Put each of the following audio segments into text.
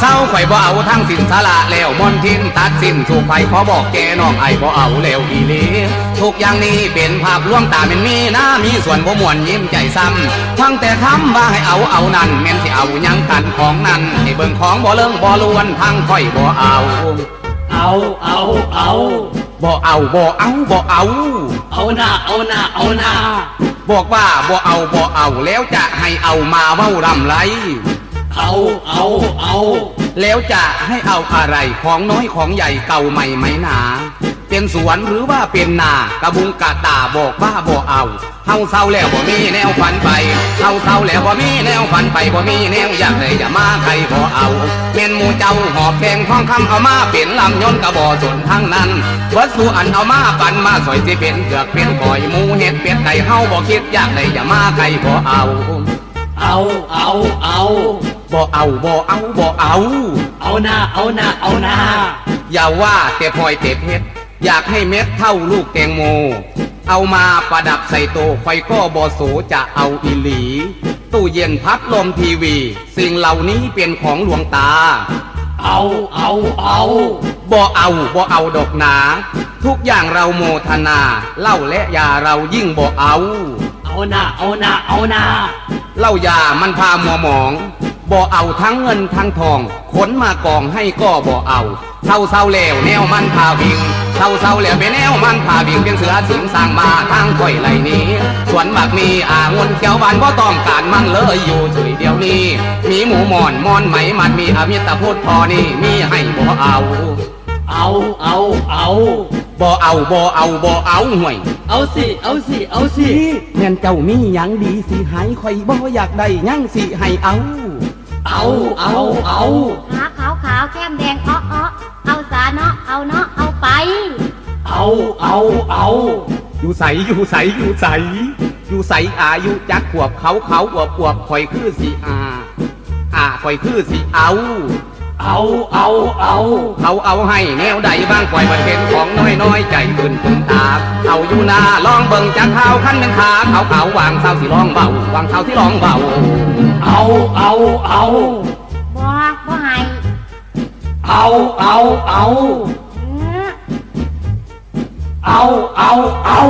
เศร้าเข้าเศร้าข่อยบ่เอาทั้งสินสละแล้วมนทินตัดสินสู่ไปขอบอกแกน้องไอ้บ่เอาแล้วอีหลีทุกอย่างนี้เป็นภาพลวงตาเป็นมีหน้ามีส่วนบ่มวนยิ้มใจซ้ำฟังแต่คำว่าให้เอาเอานั่นแม่นสิเอายังกันของนั่นให้เบิ่งของบ่เลิงบ่ลวนทั้งข่อยบ่เอา เอาเอาเอาบ่เอาบ่เอาบ่เอา เอาหน้าเอาหน้าเอาหน้าบอกว่าบ่เอาบ่เอาแล้วจะให้เอามาเว้ารำไร เอาเอาเอาแล้วจะให้เอาอะไรของน้อยของใหญ่เก่าใหม่ไหมหนา เป็นสวนหรือว่าเป็นนากระบุงกะตาบอกว่าบ่เอาเฮาเศร้าแล้วบ่มีแนวฝันไปเฮาเศร้าแล้วบ่มีแนวฝันไปบ่มีแนวอยากเลยอย่ามาใครบ่เอาแม่นหมูเจ้าหอบแพงทองคำเอามาเป็นลำยนกระบ่สนทั้งนั้นวัดสู่อันเอามาปันมาสอยสิเป็นเกือกเป็นก่อยหมูเห็ดเป็ดไก่เฮาบ่คิดอยากเลยอย่ามาใครบ่เอา เอาเอาเอาบ่เอาบ่เอาบ่เอา เอาหน้าเอาหน้าเอาหน้าอย่าว่าแต่พลอยแต่เพชรอยากให้เม็ดเท่าลูกแตงโม เอามาประดับใส่โตะไฟก็บอโสจะเอาอีหลี ตู้เย็นพัดลมทีวี สิ่งเหล่านี้เป็นของหลวงตา เอาเอาเอาบ่เอาบ่เอาดอกหนา ทุกอย่างเราโมทนาเหล้าและยาเรายิ่งบ่เอา เอาหน้าเอาหน้าเอาหน้าเหล้ายามันพามัวหมองบ่เอาทั้งเงินทั้งทองขนมากองให้ก็บ่เอา เศร้าเศร้าแล้วแนวมันพาวิ่งเศร้าเศร้าแล้วเป็นแนวมันพาวิ่งเป็นเสือสิงสร้างมาทางค่อยไหลนี้ส่วนบักมีอ่างนเขียวบานบ่ต้องการมันเลยอยู่เฉยเดียวนี้ มีหมูหมอนมอนไหมมันมีอมิตรพุทธพอนี่มีให้บ่เอา เอาเอาเอาบ่เอาบ่เอาบ่เอาห่วย เอาสิ เอาสิ เอาสิแม่นเจ้ามีหยังดีสิให้ข่อยบ่อยากได้หยังสิให้เอา เอาเอาเอาขาขาวขาวแก้มแดงอ้ออ้อเอาสาเนาะเอาเนาะเอาไป เอาเอาเอาอยู่ใสอยู่ใสอยู่ใสอยู่ใสอายุจักขวบเขาเขาขวบขวบคอยคือสิอาอาคอยคือสิเอา เอาเอาเอาเขาเอาให้แนวใดบ้างปล่อยมันเป็นของน้อยน้อยๆใจขึ้นขึ้นตาเอาอยู่นาลองเบิ่งจากเท้าขั้นเป็นขาเขาเขาวางเท้าสิลองเบาวางเท้าที่ลองเบาเอาเอาเอาบ่บ่ให้เอาเอาเอาอื้อเอาเอาเอา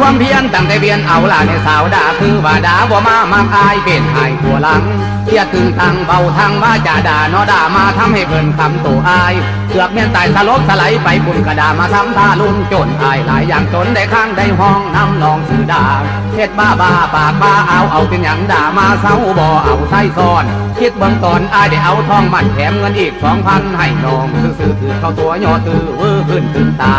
ความเพียรตั้งแต่เบียนเอาล่ะในสาวด่าคือว่าด่าบ่มามักอายเป็นหายหัวหลัง เทียตึงทางเบาทางว่าจะด่านอด่ามาทำให้เพิ่นคำตัวอายเกือบแม่นตายสลบสลด์ไปปุ่นกระดามาทำท่าลุ่นจนอายหลายอย่างจนได้ข้างได้ห้องน้ำนองซื้อดาเฮ็ดบ้าบ้าปากบ้าเอาเอาเป็นอย่างด่ามาเศร้าบ่เอาไส้ซ้อน คิดเบิ่งตอนอายได้เอาทองมันแถมเงินอีกสองพันให้น้องซื้อๆถือเข้าตัวยอตือเวอร์ขึ้นขึ้นตา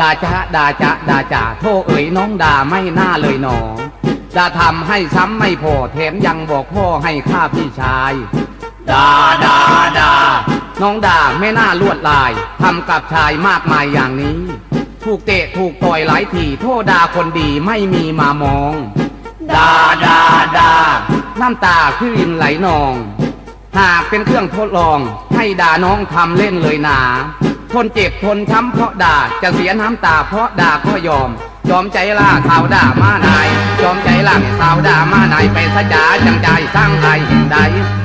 ด่าจะด่าจะด่าจ่าโทษเอ๋ยน้องด่าไม่น่าเลยหนอ ด่าทำให้ซ้ำไม่พอแถมยังบอกพ่อให้ข้าพี่ชายดาดาดาน้องดาไม่น่าลวดลายทำกับชายมากมายอย่างนี้ ถูกเตะถูกต่อยหลายทีโทษดาคนดีไม่มีมามองดาดาดาน้ำตาคือินไหลนอง หากเป็นเครื่องทดลองให้ดาน้องทำเล่นเลยหนา ทนเจ็บทนช้ำเพราะด่า จะเสียน้ำตาเพราะด่าก็ยอม ยอมใจล่าสาวด่ามานาย ยอมใจล่างสาวด่ามานายไปสะจาจังใจสร้างไทยใด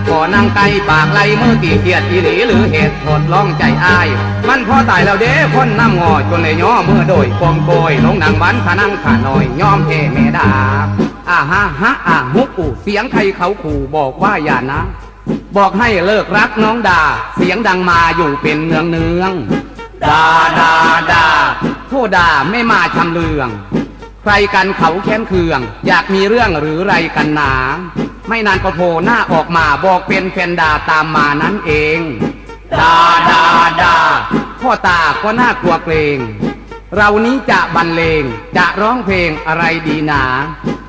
ขอนั่งไกลปากไหลมือตีเกียดอีหลีหรือเหตุทดลองใจอาย มันพอตายแล้วเด้คนน้ำงอจนเลยย่อเมื่อโดยกองโกยลงนังวันขานั่งขาหน่อยยอมเทเมดาอ่าฮะฮะอ่าฮุกอูเสียงใครเขาขู่บอกว่าอย่านะ บอกให้เลิกรักน้องดา เสียงดังมาอยู่เป็นเนืองเนืองดาดาดาโทษดาไม่มาชำเลือง ใครกันเขาแค้นเคือง อยากมีเรื่องหรือไรกันหนา ไม่นานก็โผล่หน้าออกมาบอกเป็นแฟนดาตามมานั้นเอง ดาดาดาพ่อตาก็น่ากลัวเกรงเรานี้จะบรรเลงจะร้องเพลงอะไรดีหนา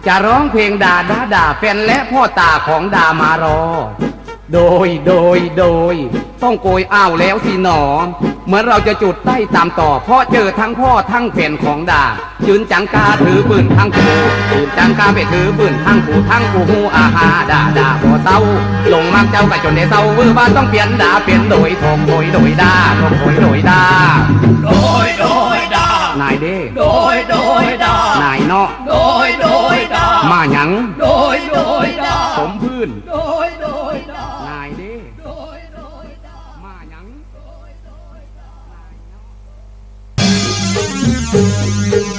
จะร้องเพลงด่าด่าด่าแฟนและพ่อตาของดามารอ โดย โดย โดย ต้องโกยอ้าวแล้วสิหนอ เหมือนเราจะจุดใต้ตามต่อ เพราะเจอทั้งพ่อทั้งแผ่นของดาจืนจังกาถือปืนทั้งผูจืนจังกาไปถือปืนทั้งผูทั้งผูหูอาหาด่าด่าบ่เศร้าลงมักเจ้าก็จนได้เศร้าเวอร์บ้านต้องเปลี่ยนด่าเปลี่ยนโดยทงโดยโดยด่าทงโดยโดยด่าโดยโดยดานายเด้โดยโดยดานายเนาะโดยโดยดามาหยังโดยโดยดาสมพื้นโดยโดย โ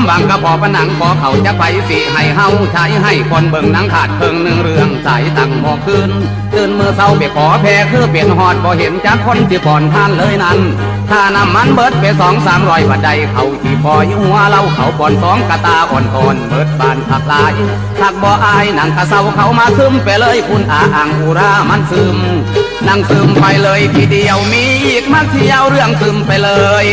มหวังกระพอผนังพอเขาจะไปสิให้เฮาใช้ให้คนเบิ่งนังขาดเพิงหนึ่งเรื่องใสตั้งหอกคืนตื่นมือเศร้าไปขอแพ้คือเปลี่ยนหอดบ่เห็นจากคนที่ผ่อนทานเลยนั้น ถ้าน้ำมันเบิดไปสองสามร้อยบาทใดเขาที่พอยหัวเราเขาผ่อนสองกะตาอ่อนทอนเบิดบานทักลายทักบ่อายหนังกะเศร้าเขามาซึมไปเลยคุณอาอ่างอุรามันซึม นั่งซึมไปเลยทีเดียวมีอีกมักเที่ยวเรื่องซึมไปเลย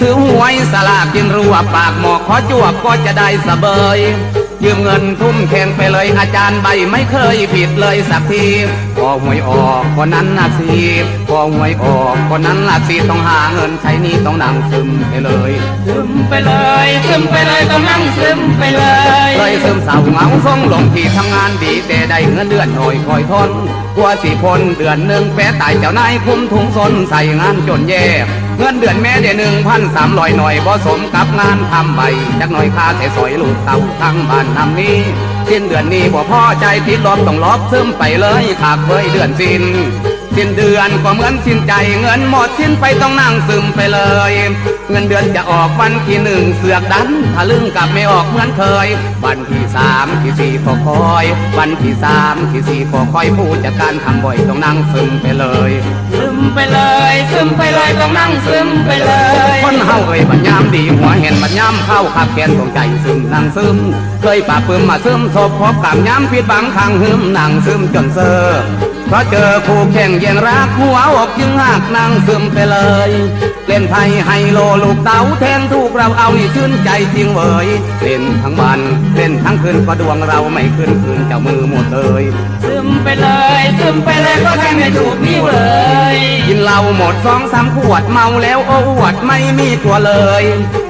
ซื้อหวยสลากกินรัวปากหมอกขอจวบก็จะได้สะเบยยืมเงินทุ่มแทงไปเลยอาจารย์ใบไม่เคยผิดเลยสักที หวยออกคนนั้นน่ะสิพอหวยออกคนนั้นน่ะสิต้องหาเงินใช้หนี้ต้องนั่งซึมไปเลยซึมไปเลยซึมไปเลยต้องนั่งซึมไปเลยเลยซึมเศร้าเหงาทรงลงที่ทำงานดีแต่ได้เงินเดือนหน่อยคอยทนกลัวสิพนเดือนหนึ่งแปะตายเจ้านายคุมถุงซนใส่งานจนแย่เงินเดือนแม่ได้หนึ่งพันสามร้อยหน่อยบ่สมกับงานทำใบจักหน่อยค่าใส่สอยลูกเต่าทั้งบ้านนำนี้ สิ้นเดือนนี้บ่พอใจติดลบต้องลบซึมไปเลยขากเบยเดือนสิ้น สิ้นเดือนก็เหมือนสิ้นใจเงินหมดสิ้นไปต้องนั่งซึมไปเลย เงินเดือนจะออกวันที่หนึ่งเสือกดันทะลึ่งกลับไม่ออกเหมือนเคย วันที่สามที่สี่ก็คอย วันที่สามที่สี่ก็คอยผู้จัดการทำบ่อยต้องนั่งซึมไปเลย ซึมไปเลย ซึมไปเลยต้องนั่งซึมไปเลย คนเฮาเอ้ยบัดยามดีหัวเห็นบัดยามเข้าขับแขนตรงใจซึมนั่งซึม เคยปะปืมมาซึมศพพบกับยามผิดบังข้างหึมนั่งซึมจนเซอ เพราะเจอคู่แข่งแย่งรักหัวอกจึงหักนั่งซึมไปเลย เล่นไพ่ไฮโลลูกเต๋าแทงถูกเราเอานี่ชื่นใจจริงเวยเล่นทั้งวันเล่นทั้งคืนก็ดวงเราไม่ขึ้นคืนเจ้ามือหมดเลยซึมไปเลยซึมไปเลยก็แทงไม่ถูกนี่เลยกินเหล้าหมดสองสามขวดเมาแล้วโอ้อวดไม่มีตัวเลย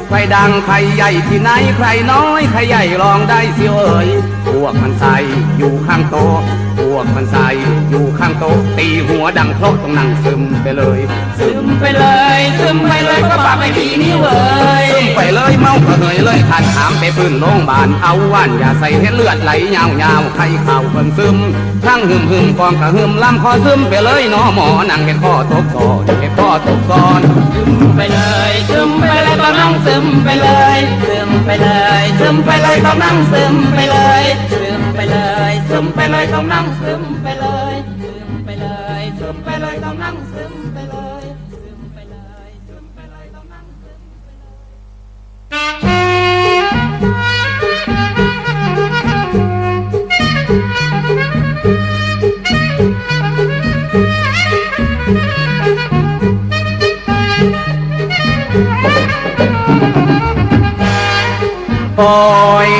ใครดังใครใหญ่ที่ไหนใครน้อยใครใหญ่ลองได้สิเอ่ยพวกมันใส่อยู่ข้างโต๊ะ พวกมันใส่อยู่ข้างโต๊ะตีหัวดังเพราะต้องนั่งซึมไปเลย ซึมไปเลยซึมไปเลยก็ปากไม่ดีนี่เลยซึมไปเลยเมากระเหยเลยขาดถามไปพื้นโรงพยาบาลเอาว่านอย่าใส่เห็ดเลือดไหลยาวยาวๆใครเข่าเพิ่งซึมทั้งหึมหึมกองกระหึมลำคอซึมไปเลยเนาะหมอนั่งเห็ดข้อตกซอนเห็ดข้อตกซอนซึมไปเลยซึมไปเลยต้องนั่งซึมไปเลยซึมไปเลยซึมไปเลยต้องนั่งซึมไปเลยซึม ไปเลยซึมไปเลยต้องนั่งซึมไปเลยซึมไปเลยซึมไปเลยต้องนั่งซึมไปเลยซึมไปเลยซึมไปเลยต้องนั่งซึมไปเลยโอ้ย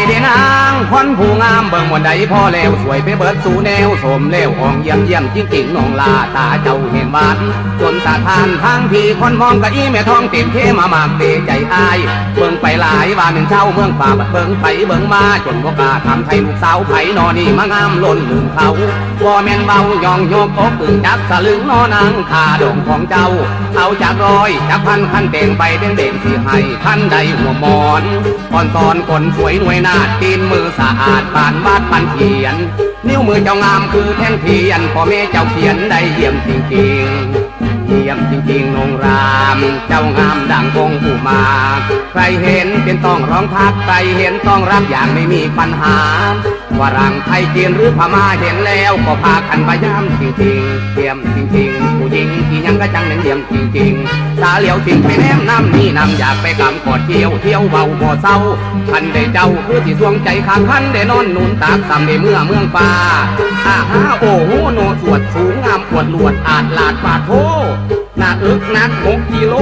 เดีนางคนผู้งามเบิ่งวันใดพ่อแล้วสวยไปเบิดสู่แนวสมแล้วอ่องเยี่ยมเยี่ยมจริงจริงน้องลาตาเจ้าเห็นบานจนสาทานทางพี่คนมองกะอีแม่ทองติดเทมามากเตใจอายเบิ่งไปหลายว่าหนึ่งเช่าเมืองป่าบัดเบิ่งไปเบิ่งมาจนบ่กล้าทำไทยลูกสาวไผนอนี่มางามล้นลืมเขาว่แม่นเบายองโยกอกตึงจักสลึงนอนางขาดงของเจ้าเอาจากร้อยจากพันขั้นเต่งไปเด้งเด้งสิให้ท่านใดหัวหมอนก่อนตอนคนสวยหน่วยนาดตีนมือสะอาดปานวาดปันเขียน นิ้วมือเจ้างามคือแท่งเทียนพ่อแม่เจ้าเขียนได้เยี่ยมจริงๆเยี่ยมจริงๆนงราม เจ้างามดังวงผู้มา ใครเห็นเป็นต้องร้องทักใครเห็นต้องรับอย่างไม่มีปัญหาว่ารังไทยจีนหรือพม่าเห็นแล้วก็พากันพยายามจริงเยี่ยมจริงๆผู้หญิงที่ยังก็จังเน้นเยี่ยมจริงๆตาเหลียวสิ่งไปแนมน้ำนี่น้ำอยากไปกำกอดเที่ยวเที่ยวเบาบ่เศร้าคันได้เจ้าคือที่สวงใจข้างคันได้นอนหนุนตากสำในเมื่อเมืองป่าอาฮาโอ้โหโนสวดสูงงามปวดหลวดอาจลาดปาดโทหน้าอึกนักหกกิโล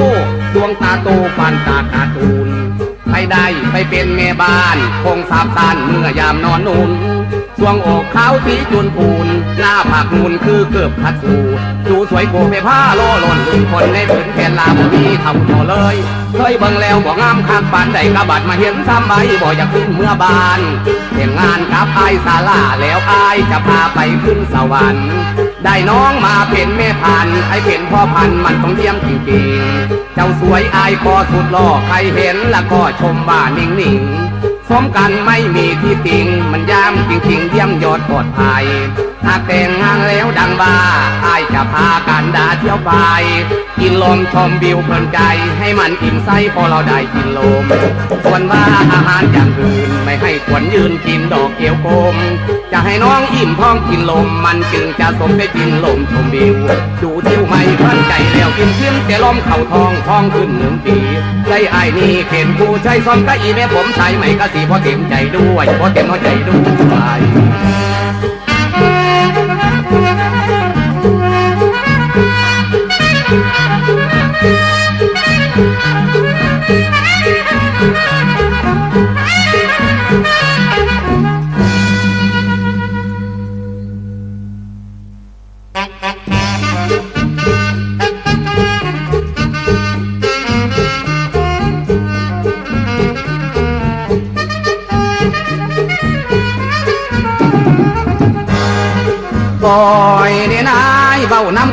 ดวงตาโตปานตาการ์ตูน ใครได้ไปเป็นแม่บ้าน คงสาบสานเมื่อยามนอนนุนสวงอกขาวสีจุนปูน หน้าผากนูนคือเกือบขัดสูดูสวยโกไปผ้าโลหล่นลืมคนในผืนแผ่นลาบมีเท่าเท่าเลย เคยเบิ่งแล้วบ่งามคักปานใดกระบัดมาเห็นซ้ำใบบ่อยากขึ้นเมื่อบานเห็นงานกับไอ้ายสาลาแล้วไอจะพาไปขึ้นสวรรค์ ได้น้องมาเป็นแม่พันไอ้เป็นพ่อพันมันต้องเยี่ยมจริงๆ เจ้าสวยอายคอสุดหล่อใครเห็นแล้วก็ชมว่านิ่งๆสมกันไม่มีที่ติง มันย่ำจริงๆเยี่ยมยอดปลอดภัย หากแต่งงานแล้วดังบ้าอายจะพากันดาเที่ยวไป กินลมชมวิวเพลินใจ ให้มันอิ่มไส้พอเราได้กินลมส่วนว่าอาหารอย่างอื่นไม่ให้ควรยืนกินดอกเกียวโกมจะให้น้องอิ่มท้องกินลม มันจึงจะสมได้กินลมชมวิว ดูเทิวไม่เพลินใจแล้วกินเพียงแต่ลมเข่าทองท้องขึ้นหนึ่งปีใจไอ้ายนี่เข็นผู้ใช้ซ้อนก็อีแม่ผมใช้ไม่กะสีพอเต็มใจด้วยพอเต็มหัวใจด้วย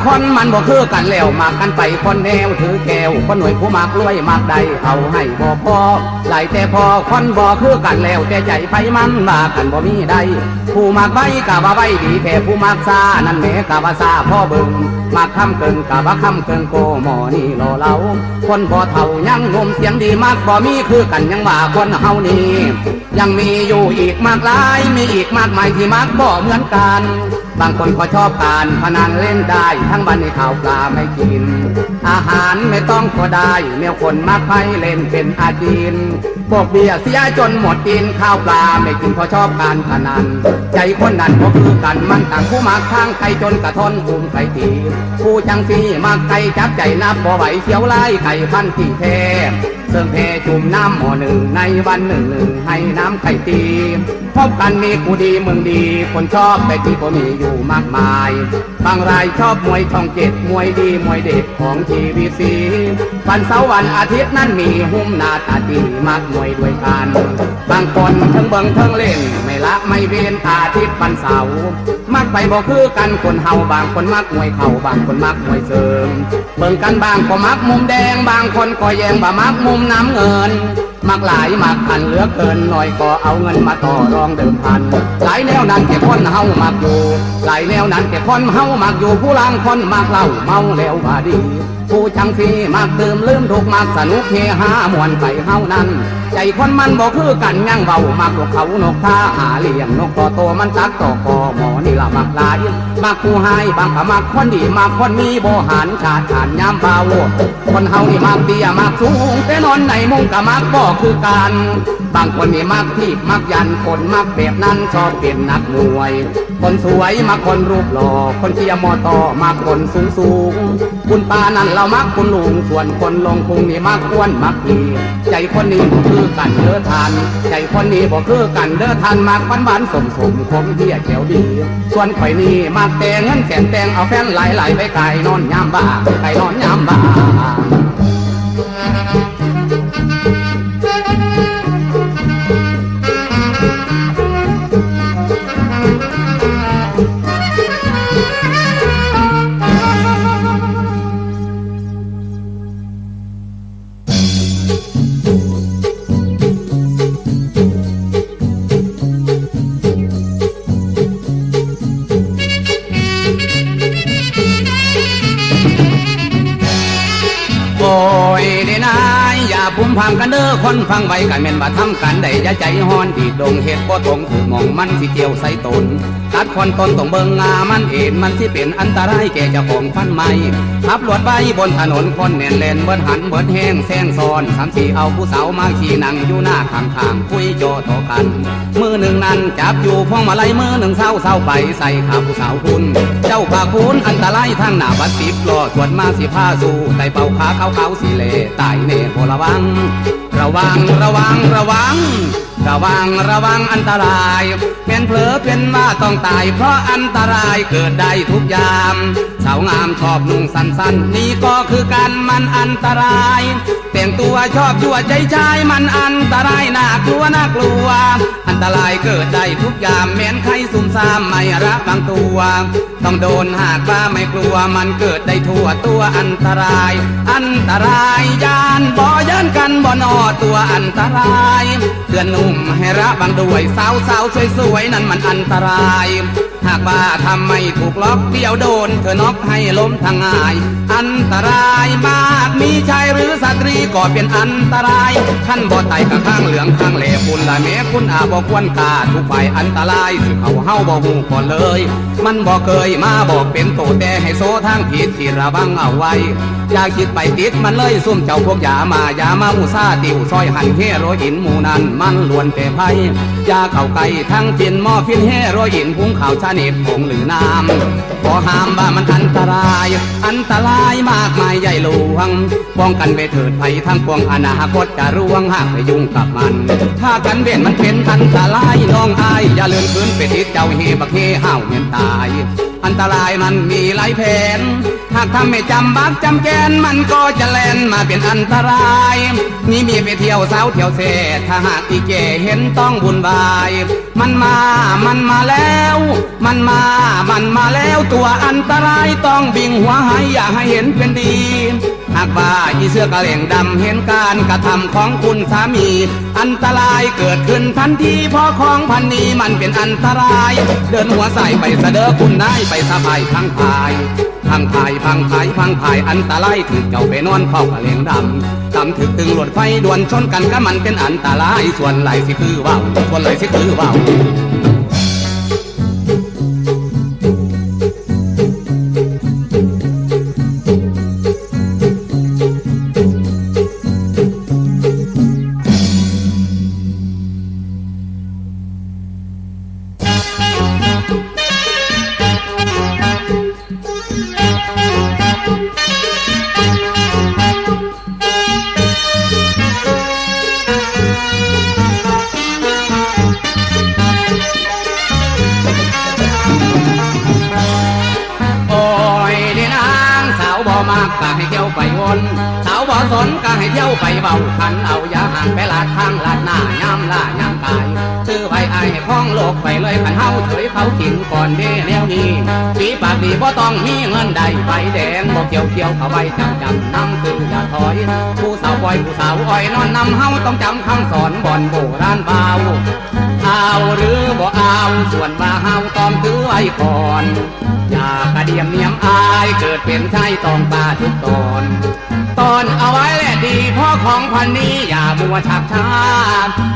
คนมันบ่คือกันแล้วมากกันไปคนแนวถือแก้วคนหน่วยผู้มากรวยมากใดเอาให้บ่พอไหลแต่พอคนบ่คือกันแล้วแต่ใจไฟมันมากันบ่มีใดผู้มากใบกะว่าใบดีแค่ผู้มากซานั่นแหมกะว่าซาพ่อเบิ่งมากคำเกินกะว่าคำเกินโกหมอนี่รอเราคนบ่เท่ายังหนุ่มเสียงดีมากบ่มีคือกันยังว่าคนเฮานี่ยังมีอยู่อีกมากหลายมีอีกมากมายที่มักบ่เหมือนกัน บางคนก็ชอบการพนันเล่นได้ ทั้งบันในข่าวปลาไม่กิน อาหารไม่ต้องก็ได้แมวคนมักไปเล่นเป็นอาจีนพวกเบียร์เสียจนหมดกินข้าวปลาไม่กินเพราะชอบการพนัน ใจคนนั้นก็คือกันมันต่างผู้มักข้างใครจนกระทนอุ้มไก่ตีผู้จังสีมักไก่จับใจนับบ่ไหวเสียวไล่ไก่พันที่แท้ เสื่องเพจุ่มน้ำหม้อหนึ่งในวันหนึ่งหนึ่งให้น้ำไข่ตีพบกันมีกูดีเมืองดี คนชอบแต่ที่ก็มีอยู่มากมาย บางรายชอบมวยช่องเจ็ดมวยดีมวยเด็ดของทีวีซีวันเสาร์วันอาทิตย์นั้นมีหุ้มนาตาดีมากมวยด้วยกัน บางคนทั้งเบิงทั้งเล่น ไม่ละไม่เว้นอาทิตย์วันเสาร์ มักไปบ่คือกันคนเฮาบางคนมักมวยเข่าบางคนมักมวยเสริมเบิ่งกันบางก็มักมุมแดงบางคนก็แยงบ่มักมุมน้ำเงิน มักหลายมักพันเหลือเกินหน่อยก็เอาเงินมาต่อรองเดิมพัน หลายแนวนั้นแก่คนเฮามักอยู่ หลายแนวนั้นแก่คนเฮามักอยู่ผู้ลางคนมักเหล้าเมาแล้วว่าดี ผู้ชังสีมักดื่มลืมทุกมักสนุกเฮฮามวนไปเฮานั้น ใจคนมันบ่คือกันยังเบามักนกเขานกท่าหาเลี้ยงนกต่อโตมันตักต่อคอหมอนี่ละมักหลายมักผู้ให้บางก็มักคนดีมักคนมีโบหันชาติชานยามเบาคนเฮานี่มักเตี้ยมักสูงแต่นอนในมุงก็มักบ่คือกัน บางคนนี่มักที่มักยันคนมักแบบนั้นชอบเป็นนักมวย คนสวยมักคนรูปหล่อคนเชียร์มอต่อมักคนสูงสูงคุณป้านั่นเรามักคุณลุงส่วนคนลงพุงนี่มักอ้วนมักดีใจคนนี้บ่คือกันเด้อทานใจคนนี้บ่คือกันเด้อทานมักหวานหวานสมสมคมเที่ยแถวดี ส่วนข่อยนี่มักแต่งเงินแสนแต่งเอาแฟนหลายหลายๆไปไก่นอนยามบ้าไก่นอนยามบ้า ฟังไว้กันเม่นว่าทำกันได้ยาใจฮ้อนดีดงเฮ็ดบ่ตรงถือหมองมันสิเกี่ยวใส่ตนตัดคนต้นต้องเบิงงามันเอ็นมันสิเป็นอันตรายแก่เจ้าของฟันใหม่ขับรถไปบนถนนคนแน่นเลนเบิดหันเบิดแห้งแซงซ้อนสามสี่เอาผู้สาวมาขี่นั่งอยู่หน้าข้างทางคุยโจโตกัน มือหนึ่งนั้นจับอยู่พวงมาลัยมือหนึ่งเศร้าเศร้าไปใส่ขาผู้สาวคุณ เจ้าป่าคุณอันตรายทางหน้าบัดสิบล้อสวนมาสิผ้าสู่ไต่เป่าขาเขาเขาสีเลตายเน่โพระวัง ระวังระวังระวัง ระวังระวังอันตรายเป็นเผลอเป็นว่าต้องตาย เพราะอันตรายเกิดได้ทุกยาม สาวงามชอบนุ่งสั้นๆ นี่ก็คือการมันอันตราย แต่งตัวชอบยั่วใจชายมันอันตรายน่ากลัวน่ากลัว อันตรายเกิดได้ทุกยามแม้นใครซุ่มซ่ามไม่ระวังตัว ต้องโดนหากว่าไม่กลัวมันเกิดได้ทั่วตัวอันตราย อันตรายยานบ่ยันกันบ่นอตัวอันตรายเตือนนุ่มให้ระวังด้วยสาวสาวๆสวยๆ นั่นมันอันตราย หากว่าทำไม่ถูกล็อกเดียวโดน เธอน็อกให้ล้มทางง่าย อันตรายมากมีชายหรือสตรีก็เป็นอันตรายขั้นบ่ไตกับข้างเหลืองข้างเหล่คุณละแม้คุณอาบ่ควรกาทุกฝ่ายอันตรายสิเขาเฮาบ่หูก่อนเลย มันบ่เคยมาบอกเป็นโตแต่ให้โซทางผิดที่ระวังเอาไว้อย่าคิดไปติดมันเลยซุ่มเจ้าพวกยามา ยามาอุซาติวซอยหันเฮโรอินหมูนันมันล้วนแต่ไพยาเข้าไก่ทั้งปินหม้อฟินเฮโรอินพุงข่าวชาเนตผงหรือน้ำขอห้ามว่ามันอันตราย อันตรายมากมายใหญ่หลวงป้องกันไปเถิดภัยทั้งปวงอนาคตจะร่วงหากไปยุ่งกับมัน ถ้ากันเว้นมันเป็นอันตรายน้องอายอย่าเลื่อนพื้นไปติดเจ้าเฮบักเฮห้าวเมียนตาย อันตรายมันมีหลายแผนหากทำไม่จำบักจำแกนมันก็จะแล่นมาเป็นอันตราย นี่มีไปเที่ยวสาวเที่ยวเซถ้าหากอีเจเห็นต้องบุญบาย มันมา มันมาแล้ว มันมา มันมาแล้วตัวอันตรายต้องบิ่งหัวให้อย่าให้เห็นเป็นดี หากว่าอีเสื้อกระเหล่งดำเห็นการกระทำของคุณสามี อันตรายเกิดขึ้นทันทีเพราะของพันนี้มันเป็นอันตราย เดินหัวใส่ไปเสดอคุณนายไปสะพายพังพายพังพายพังพายพังพายอันตรายถึงเจ้าไปนอนเฝ้ากระเหล่งดำกำถึกตึงรถไฟด่วนชนกันก็มันเป็นอันตรายส่วนไหลสิคือว่าวส่วนไหลสิคือว่าว วไปวนสาวบ่สนก็ให้เที่ยวไปเบาคันเอายาห่างไปลาดทางลาดหน้ายามล่ายามตายซื้อไว้อายให้พ้องโลกไปเลยคันเฮาเฉยเขากินก่อนเด้แนวนี้สีปากดีบ่ต้องมีเงินใดใบแดงบ่เกี่ยวเกี่ยวเขาไว้จำจำน้ำคืออย่าถอย ผู้สาวปล่อยผู้สาวอ้อยนอนนำเฮาต้องจำคำสอนบ่อนโบราณเบาเอาหรือบ่เอาส่วนว่าเฮาต้องถือไว้ก่อนอย่ากระเดียมเนียมอายเกิดเป็นชายต้องตาทุกตอนตอนเอาไว้แหละดีพราะของพันนี้อย่ามัวชักช้า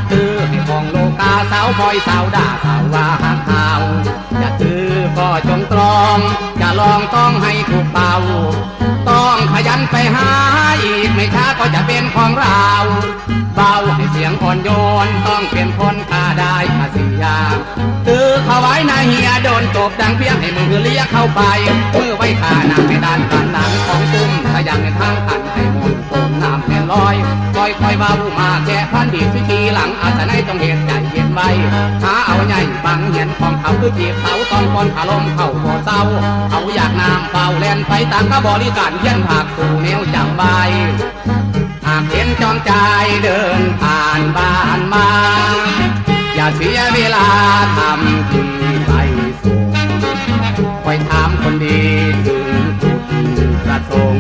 คือให้ของโลกาสาวพลอยสาวด่าสาวว่าหักเฮาจะถือก็จงตรองจะลองต้องให้ถูกเป่าต้องขยันไปหาอีกไม่ช้าก็จะเป็นของเราเบาให้เสียงอ่อนโยนต้องเป็นคนค่าได้ค่าเสียตือเขาไว้นาเฮียโดนตบดังเพียงให้มือเลี้ยเข้าไปมือไว้ขาหนังให้ด้านกันหลังของ ตุ้มขยันในทางขันให้มนต์ตุ้มน้ำแน่ลอยคอยคอยเบามาแค่พันดีสิทีหลังอาจจะในต้องเหตุใจเย็นไว้หาเอาใหญ่ฟังเห็นของเขาคือจีบเสาต้อนก่อนขาลมเข้าบ่อเศร้าเขาอยากน้ำเป่าแล่นไปตามก็บริการเพียนผักสู่แนวจับใบหากเห็นจอมใจเดินผ่านบ้านมา อย่าเสียเวลาทำที่ไปส่คอยถามคนดี ง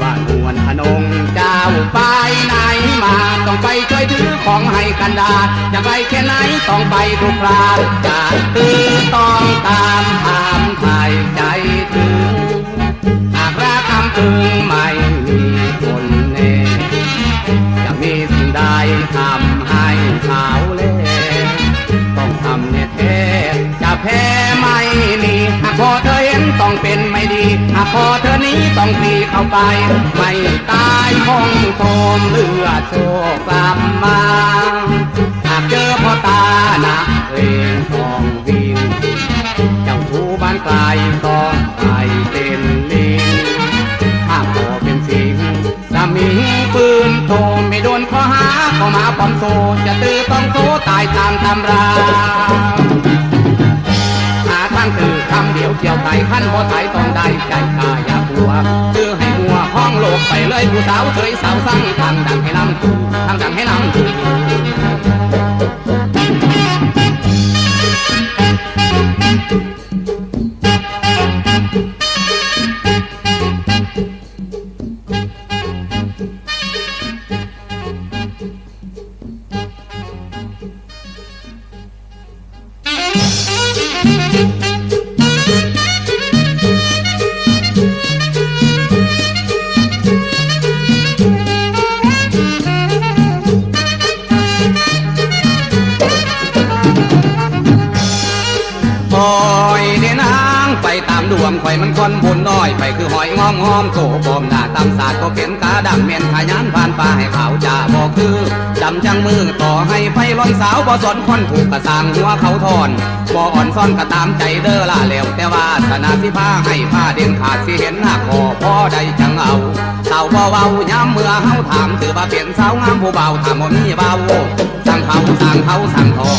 ว่านวลพนงเจ้าไปไหนมา ต้องไปช่วยถือของให้กันดาษจะไปแค่ไหนต้องไปทุกคราจะตื้อต้องตามถามไทยใจถึงหากรักคำพึงไม่มีคนแน่งใดทำให้สาวเล่ต้องทำเนี่ยแท้จะแพ้ไม่มีหากพอเธอเห็นต้องเป็น พอเธอนี้ต้องปีเข้าไป ไม่ตายคงโทมเลือดโชคกลับมาหากเจอพ่อตานะเองต้องวิ่งเจ้าชู้บ้านไกลต้องไปเป็นลิงถ้าพอเป็นสิงสามีปืนโทไม่โดนข้อหาก็มาปอมโซจะตื้อต้องโซตายตามตำราางตื้อคำเดียวเกี่ยวไต่ขั้นพอไทยต้องได้ใจกาอย่าปัวตื้อให้หัวห้องโลกไปเลยผู้สาวเคยสาวสั่งทางดังให้ลำตูทางดังให้ลำตู ไปคือหอยงอมงอมโถบอมหน้าตำศาสตร์ก็เป็นกาดำเมียนขยันผ่านป่าให้เขาจ่าบ่คือจำจังมือต่อให้ไฟร้อนสาวบ่สนคนถูกกระสางหัวเขาทอนบ่อ่อนซ่อนก็ตามใจเด้อล่าแล้วแต่ว่าสนาสิพาให้ผ้าเด่นขาดสิเห็นหน้าคอพ่อได้จังเอาเต่าบ่เว้าย้ำเมื่อเฮาถามถือว่าเปลี่ยนสาวงามผู้เบาถ้าบ่มีเบา เขาสั่งเขาสั่งทอ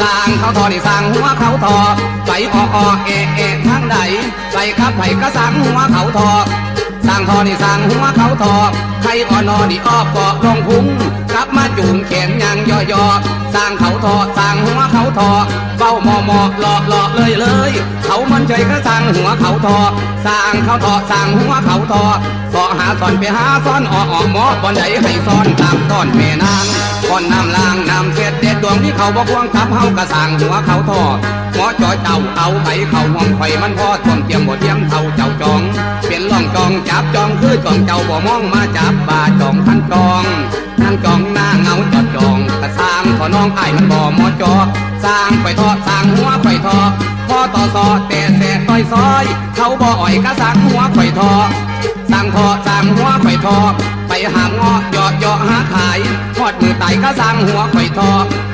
สร้างเขาทอนี่สร้างหัวเขาทอไปออกออกเอะเอะทางใดไปครับไปก็สร้างหัวเขาทอสร้างทอนี่สร้างหัวเขาทอใครอ่อนนอนี่ออกเกาะลงพุงกลับมาจุงแขนยางย่อยอสร้างเขาทอสร้างหัวเขาทอเฝ้ามอมอหล่อหล่อเลยเลย เขามันใจก็สร้างหัวเขาทอสร้างเขาทอสร้างหัวเขาทอสอหาซ่อนไปหาซ่อนออกออกหมอบอนใดให้ซ่อนตามต้อนแม่นางก้อนน้ำล้างน้ำเสร็จเด็ดดวงที่เขาบอกวงทับเฮากระสางหัวเขาทอหมอจอยเจ้าเอาไปเขาห้องไฟมันพอทวมเตรียมบ่เตรียมเท่าเจ้าจอง เป็นล่องจองจับจองคือจองเจ้าบ่มองมาจับบาจองทันจอง นั่งจองหน้าเงาจอดจองกระสร้างขอน้องไอ้มันบ่อมอจอ สร้างไปทอดสร้างหัวไปทอพอต่อซอแต่แสต่อยซอย เขาบ่อ่อยกระสร้างหัวไปทอสร้างทอสร้างหัวไข่ทอไปหางาะหยอดหยอหาขายทอดมือไตก็สร้างหัวไข่ทอ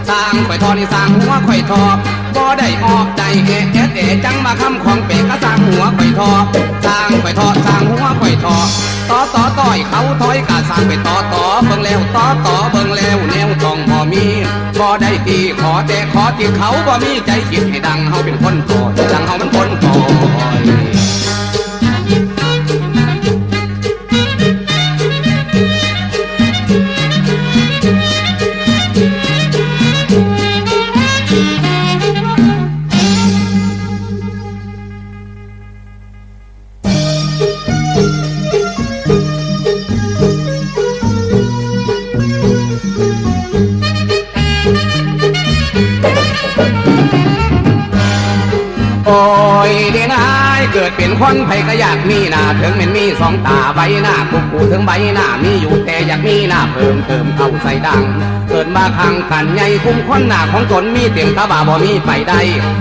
สร้างไข่ทอนี่สร้างหัวไข่ทอบ่ได้ออกใจเอะเอะเอะจังมาคำของเปกก็สร้างหัวไข่ทอสร้างไข่ทอสร้างหัวไข่ทอต่อต่อต่อยเขาถอยกะสร้างไปต่อต่อเบิ่งแล้วต่อต่อเบิ่งแล้วแนวต้องบ่มีบ่ได้ตีขอแต่ขอที่เขาบ่มีใจคิดให้ดังเฮาเป็นคนต่อดังเฮามันคนต่อย โอ้ยเดนายเกิดเป็นคนไผก็อยากมีหน้าถึงมันมีสองตาใบหน้ากุกกูถึงใบหน้ามีอยู่แต่อยากมีหน้าเพิ่มเติมเข้าใส่ดัง เกิดมาขังกันใหญ่คุ้มคนหน้าของตนมีเตียงตาบ่าบ่มีไปได้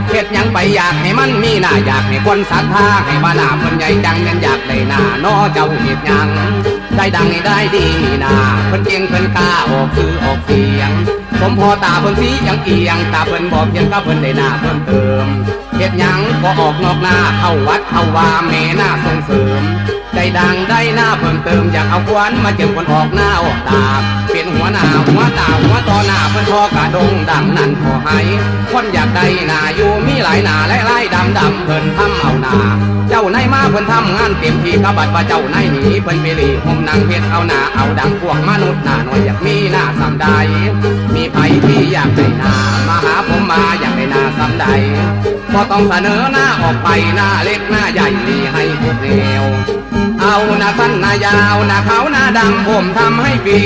เฮ็ดยังไปอยากให้มันมีหน้าอยากให้คนศรัทธาให้ว่าหน้าเพิ่นใหญ่จังนั้นอยากได้หน้าน้อเจ้าเฮ็ดยังได้ดังได้ดีมีหน้าเพิ่นเก่งเพิ่นกล้าออกคือออกเสียงสมพอตาเพิ่นสียังเอียงตาเพิ่นบอกเพียงก็เพิ่นได้หน้าเพิ่มเติม เฮ็ดหยังก็ออกนอกหน้าเข้าวัดเข้าวาแม่หน้าส่งเสริม ได้ดังได้หน้าเพิ่มเติมอยากเอาควันมาเจ็บคนออกหน้าออกตาเป็นหัวหน้าหัวตาหัวต่อหน้าเพิ่นพอกระดงดังนั่นพอให้คนอยากได้หน้าอยู่มีหลายหน้าและหลาดำดำเพิ่นทำเอาหน้าเจ้านายมาเพิ่นทำงานเต็มที่กบัดว่าเจ้านายหนีเพิ่นไปหลีผมนางเพชรเอาหน้าเอาดังพวกมนุษย์หน้าหน้อยอยากมีหน้าสำใดมีไผที่อยากได้หน้ามาหาผมมาอยากได้หน้าสำใด ก็ต้องเสนอหน้าออกไปหน้าเล็กหน้าใหญ่มีให้ทุกแนวเอาหน้าสั้นหน้ายาวหน้าขาวหน้าดำผมทำให้ฟรี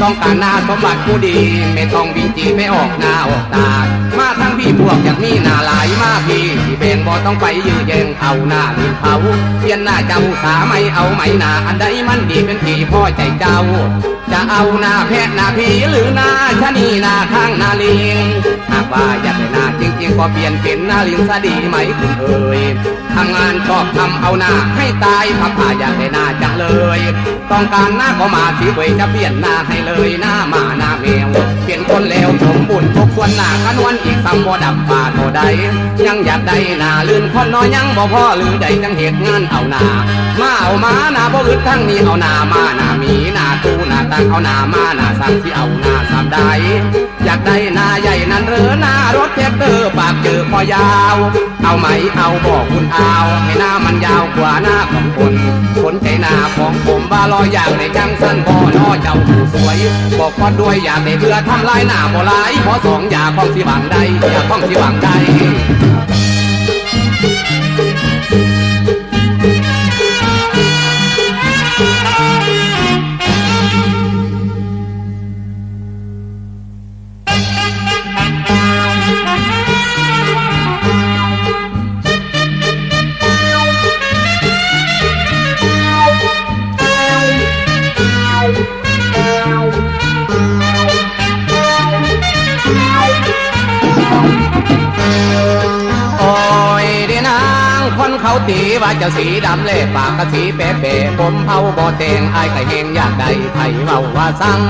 ต้องการหน้าสมบัติผู้ดี ไม่ต้องวิ่งจีไม่ออกหน้าออกตามาทั้งพี่พวกอยากมีหน้าหลายมากพี่ที่เบงบ่ต้องไปยื้อแย่งเอาหน้าลืมเขาเปลี่ยนหน้าเจ้าสาไม่เอาไหมหน้าอันใดมันดีเป็นที่พ่อใจเจ้า จะเอาหน้าแพะหน้าผีหรือหน้าชะนีหน้าข้างหน้าลิงหากว่าอยากได้หน้าจริงๆก็เปลี่ยนเป็นหน้าลิงซะดีไหมคุณเอ่ยทำงานชอบทำเอาหน้าให้ตายทำผ้าอยากได้หน้าจังเลย ต้องการหน้าก็มาสีเวยจะเปลี่ยนหน้าให้เลยหน้าหมาหน้าแมวเปลี่ยนคนแล้วสมบุญทุกส่วนหน้ากันวันอีกซ้ำบ่ดำป่าโทใดยังอยากได้หน้าลื่นคนน้อยยังบ่พอหรือใดจังเหตุงานเอาหน้ามาเอามาหน้าบ่อึดทั้งนี้เอาหน้ามาหน้ามีหน้าตู้หน้าตังเอาหน้ามาหน้าสั่งที่เอาหน้าสามได้อยากได้หน้าใหญ่นั้นเหรือหน้ารถแท็กเตอร์ปากเจอคอยาว เอาไหมเอาบอกคุณเอาให้หน้ามันยาวกว่าหน้าของคนคนใจหน้าของผมว่าลอยอยากในจังสั้นบ่อนอเจ้าผู้สวย บอกว่าด้วยอยากได้เบื่อทำลายหน้าบ่หลายเพราะสองอยากของสิบังใดอยากของสิบังใด ว่าเจ้าสีดำเล่ปากกะสีเป๊ะเป๊ะผมเผาบ่แตงไอายกะเฮงอยากได้ไผเว้าว่าสั่ง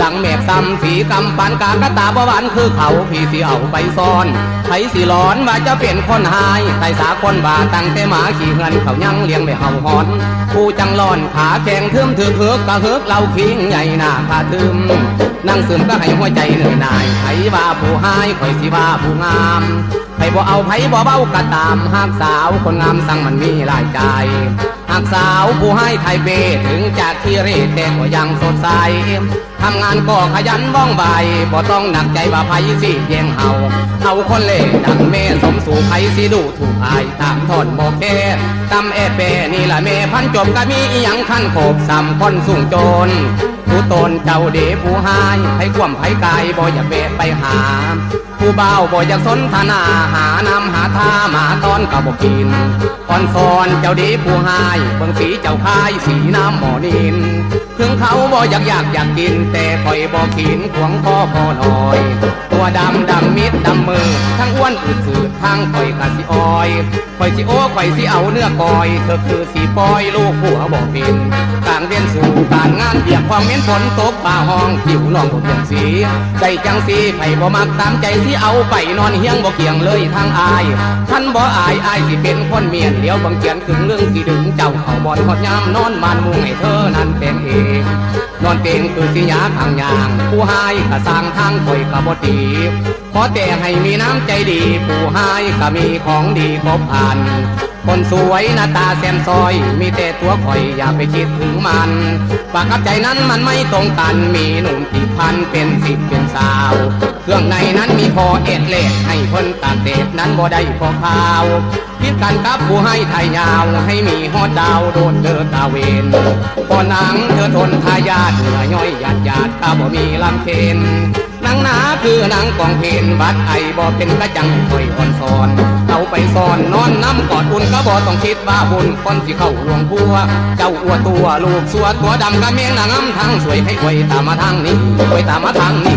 ดังแมกซ้ำสีกำปันกากะตาบ่หวานคือเขาพี่สิเอาไปซ่อนไผสิหลอนว่าจะเป็นคนหายไผสาคนบาตั้งแต่หมาขี่เงินเขายังเลี้ยงไม่เห่าหอนผู้จังหลอนขาแข็งเทิมถือเถือกกะเฮือกเราคิงใหญ่หน้าคาตึมนั่งซึมก็ให้หัวใจเหนื่อยหน่ายไผว่าผู้หายข่อยสิว่าผู้งาม ไผบ่เอาไผบ่เบ้ากะตามหากสาวคนงามสั่งมันมีหลายใจหากสาวผู้ให้ไทยเบถึงจากที่เรศแต่ก็ยังสดใสทำงานก็ขยันว่องไวบ่ต้องหนักใจว่าไผสิเยงเฮาเอาคนเล่ดังแม่สมสู่ไผสิดูถูกอายตามทอนบ่แค่ตำแอเปนี่ละแม่พันจบก็มีอีหยังขั้นโขบซ้ำคนสุ่งโจรผู้ตนเจ้าเดผู้หายให้ความไผกายบ่อยาเบไปหา ผู้เบาบ่อยากสนทนาหานำหาท่าหมาตอนก็บ่กินอ่อนซอนเจ้าดีผู้หายเบิ่งสีเจ้าคายสีน้ำหมอนิน ถึงเขาบ่อยากอยากอยากกิน แต่คอยบ่กินขวงคอพ่อหน่อย ตัวดำดำมิดดำมือ ทั้งอ้วนอืดสืดทั้งคอยกะสิอ้อยคอยสิโอ้คอยสิเอาเนื้อกอย เธอคือสีปอยลูกผัวบอกเป็นต่างเรียนสู่การงานเบียกความเม้นฝนตกป่าห้องผิวน้องบ่เปลี่ยนสีใจจังสีไผบ่มักตามใจสิเอาไปนอนเฮียงบ่เกี่ยงเลยทางอายท่านบ่อายอายสิเป็นคนเมียนเดี๋ยวบังเกียนถึงเรื่องสิดึงเจ้าเขาบ่อนหอดยามนอนมานมุงให้เธอนั้นเป็นเองนอนเตียงคือสิยาทางยาง ผู้ให้กะสร้างทางคอยกะบ่ตีขอแต่ให้มีน้ำใจดี ผู้ให้ก็มีของดีครบผ่านคนสวยหน้าตาแซมซอย มีแต่ตัวคอยอย่าไปคิดถึงมันปากกับใจนั้นมันไม่ตรงกันมีหนุ่มที่พันเป็นสิบเป็นสาว เครื่องในนั้นมีพอเอ็ดเล็ดให้เพิ่นตาเด็ดนั้นบ่ได้พอข้าว คิดกันกับผู้ให้ไทยยาวให้มีฮอดดาวโดนเดินตาเวนพอนังเธอทนทายาทเหนือย่อยหยาดหยาดตาบ่มีลำเคนนังหนาคือนังกองเพนบัดไอบ่เป็นกระจังคอยอ่อนซอนเอาไปซ่อนนอนน้ำกอดอุ่นก็บ่ต้องคิดว่าบุญคนสิเข้าหลวงพัว เจ้าอ้วตัวลูกสัวตัวดำกระเมียงนางำทั้งสวยให้ไว้ตามมาทางนี้ไว้ตามมาทางนี้